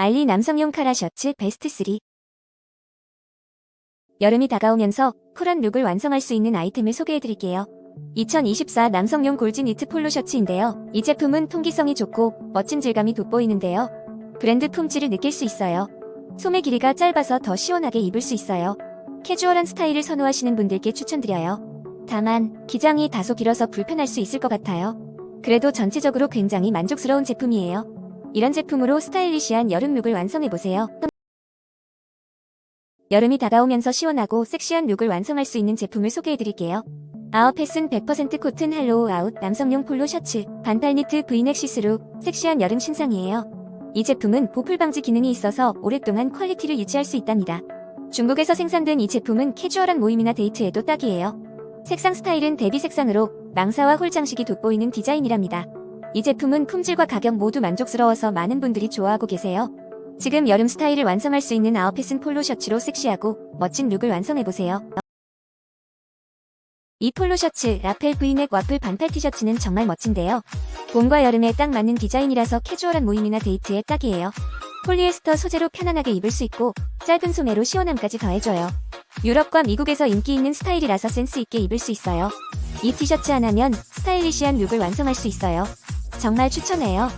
알리 남성용 카라 셔츠 베스트 3 여름이 다가오면서 쿨한 룩을 완성할 수 있는 아이템을 소개해드릴게요. 2024 남성용 골지 니트 폴로 셔츠인데요. 이 제품은 통기성이 좋고 멋진 질감이 돋보이는데요. 브랜드 품질을 느낄 수 있어요. 소매 길이가 짧아서 더 시원하게 입을 수 있어요. 캐주얼한 스타일을 선호하시는 분들께 추천드려요. 다만 기장이 다소 길어서 불편할 수 있을 것 같아요. 그래도 전체적으로 굉장히 만족스러운 제품이에요. 이런 제품으로 스타일리시한 여름 룩을 완성해보세요. 여름이 다가오면서 시원하고 섹시한 룩을 완성할 수 있는 제품을 소개해드릴게요. 아웃패스는 100% 코튼 할로우 아웃 남성용 폴로 셔츠, 반팔 니트 브이넥 시스루, 섹시한 여름 신상이에요. 이 제품은 보풀 방지 기능이 있어서 오랫동안 퀄리티를 유지할 수 있답니다. 중국에서 생산된 이 제품은 캐주얼한 모임이나 데이트에도 딱이에요. 색상 스타일은 대비 색상으로 망사와 홀 장식이 돋보이는 디자인이랍니다. 이 제품은 품질과 가격 모두 만족스러워서 많은 분들이 좋아하고 계세요. 지금 여름 스타일을 완성할 수 있는 아웃핏은 폴로 셔츠로 섹시하고 멋진 룩을 완성해보세요. 이 폴로 셔츠 라펠 브이넥 와플 반팔 티셔츠는 정말 멋진데요. 봄과 여름에 딱 맞는 디자인이라서 캐주얼한 모임이나 데이트에 딱이에요. 폴리에스터 소재로 편안하게 입을 수 있고 짧은 소매로 시원함까지 더해줘요. 유럽과 미국에서 인기 있는 스타일이라서 센스 있게 입을 수 있어요. 이 티셔츠 하나면 스타일리시한 룩을 완성할 수 있어요. 정말 추천해요.